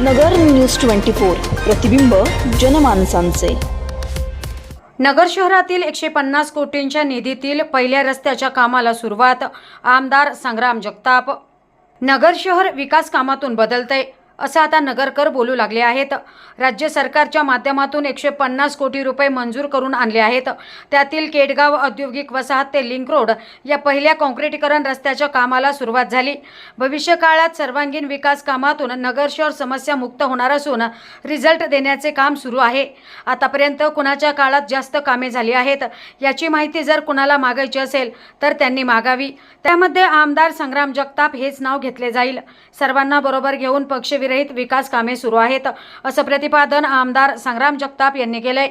नगर news twenty four प्रतिबिंब जनमानसांचे. नगर शहरातील एकशे पन्नास कोटींच्या निधीतील पहिल्या रस्त्याच्या कामाला सुरुवात आमदार संग्राम जगताप. नगर शहर विकास कामातून बदलतंय. असं आता नगरकर बोलू लागले आहेत. राज्य सरकारच्या माध्यमातून एकशे पन्नास कोटी रुपये मंजूर करून आणले आहेत. त्यातील केडगाव औद्योगिक वसाहत ते लिंक रोड या पहिल्या काँक्रिटीकरण रस्त्याच्या कामाला सुरुवात झाली. भविष्य काळात सर्वांगीण विकास कामातून नगर शहर समस्या मुक्त होणार असून रिझल्ट देण्याचे काम सुरू आहे. आतापर्यंत कुणाच्या काळात जास्त कामे झाली आहेत याची माहिती जर कुणाला मागायची असेल तर त्यांनी मागावी. त्यामध्ये आमदार संग्राम जगताप हेच नाव घेतले जाईल. सर्वांना बरोबर घेऊन विरहित विकास कामे सुरू आहेत असं प्रतिपादन आमदार संग्राम जगताप यांनी केलंय.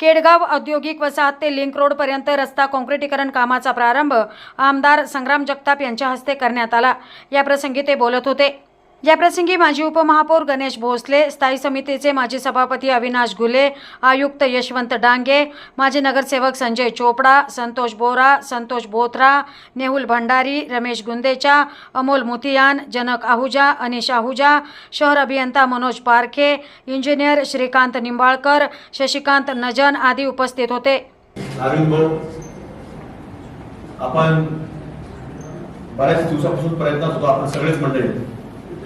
केडगाव औद्योगिक वसाहत ते लिंक रोडपर्यंत रस्ता काँक्रिटीकरण कामाचा प्रारंभ आमदार संग्राम जगताप यांच्या हस्ते करण्यात आला. याप्रसंगी ते बोलत होते. याप्रसंगी माजी उपमहापौर गणेश भोसले स्थायी समितीचे माजी सभापती अविनाश घुले आयुक्त यशवंत डांगे माजी नगरसेवक संजय चोपडा संतोष बोरा संतोष बोथरा नेहुल भंडारी रमेश गुंदेचा अमोल मुतियान जनक आहुजा अनिश आहुजा शहर अभियंता मनोज पारखे इंजिनियर श्रीकांत निंबाळकर शशिकांत नजन आदी उपस्थित होते. आपण बऱ्याच दिवसापासून प्रयत्न होतो आपण सगळेच मंडळी.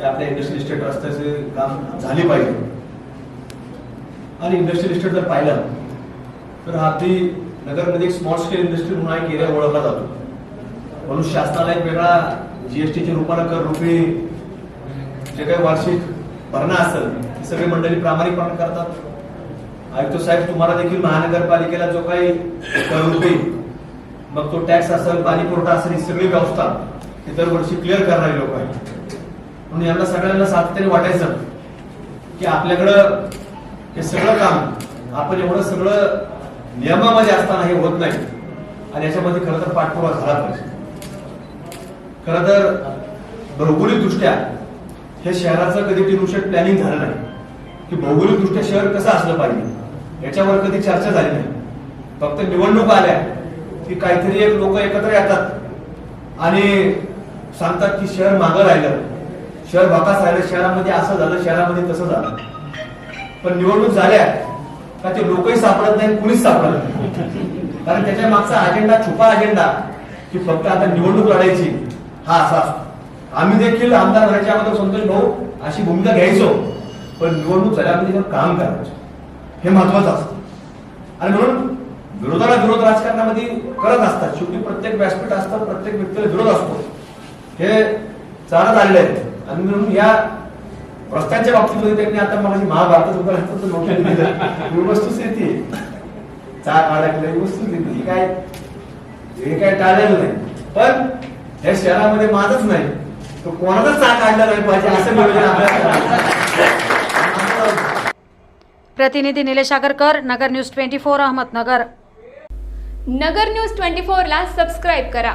आपल्या इंडस्ट्रियल इस्टेट रस्त्याचे काम झाले पाहिजे. आणि इंडस्ट्रियल इस्टेट जर पाहिलं तर हा अगदी नगरमध्ये एक स्मॉल स्केल इंडस्ट्री म्हणून एक एरिया ओळखला जातो. म्हणून शासनाला एक वेगळा जीएसटीच्या रूपानं कर रुपये जे काही वार्षिक भरणा असेल ती सगळी मंडळी प्रामाणिकपणे करतात. आयुक्त साहेब तुम्हाला देखील महानगरपालिकेला जो काही कर रुपये मग तो टॅक्स असेल पाणी पुरवठा असेल ही सगळी व्यवस्था ही दरवर्षी क्लिअर करणारे लोक आहेत. म्हणून यांना सगळ्यांना सातत्याने वाटायचं की आपल्याकडं हे सगळं काम आपण एवढं सगळं नियमामध्ये असताना हे होत नाही. आणि याच्यामध्ये खरं तर पाठपुरावा झाला पाहिजे. खरं तर भौगोलिकदृष्ट्या हे शहराचं कधी टिनुशेट प्लॅनिंग झालं नाही. की भौगोलिकदृष्ट्या शहर कसं असलं पाहिजे याच्यावर कधी चर्चा झाली नाही. फक्त निवडणूक आल्या की काहीतरी एक लोक एकत्र येतात आणि सांगतात की शहर मागं राहिलं. शहर भकास राहिलं शहरामध्ये असं झालं शहरामध्ये तसं झालं. पण निवडणूक झाल्या का ते लोकही सापडत नाही कुणीच सापडत नाही. कारण त्याच्या मागचा अजेंडा छुपा अजेंडा की फक्त आता निवडणूक लढायची हा असा असतो. आम्ही देखील आमदार व्हायच्या अगोदर संतोष भाऊ अशी भूमिका घ्यायचो पण निवडणूक झाल्यामध्ये काम करायचं. हे महत्वाचं असतं. आणि म्हणून विरोधाला विरोध राजकारणामध्ये करत असतात. शेवटी प्रत्येक व्यासपीठ असतं प्रत्येक व्यक्तीला विरोध असतो. हे चालत आलेले आहे. आणि म्हणून या रस्त्यांच्या बाबतीमध्ये त्यांनी आता मला महाभारतात उभारलं तर मोठ्या दिलं वस्तुस्थिती आहे. चाक अडकले वस्तुस्थिती ही काय हे काय टाळलेलं नाही. पण या शहरामध्ये माझच नाही. तो कोणाचाच चाक काढला नाही पाहिजे असं नियोजन आपल्याला प्रतिनिधी Nilesh Agarkar Nagar news twenty four Ahmednagar. Nagar news twenty फोरला सबस्क्राईब करा.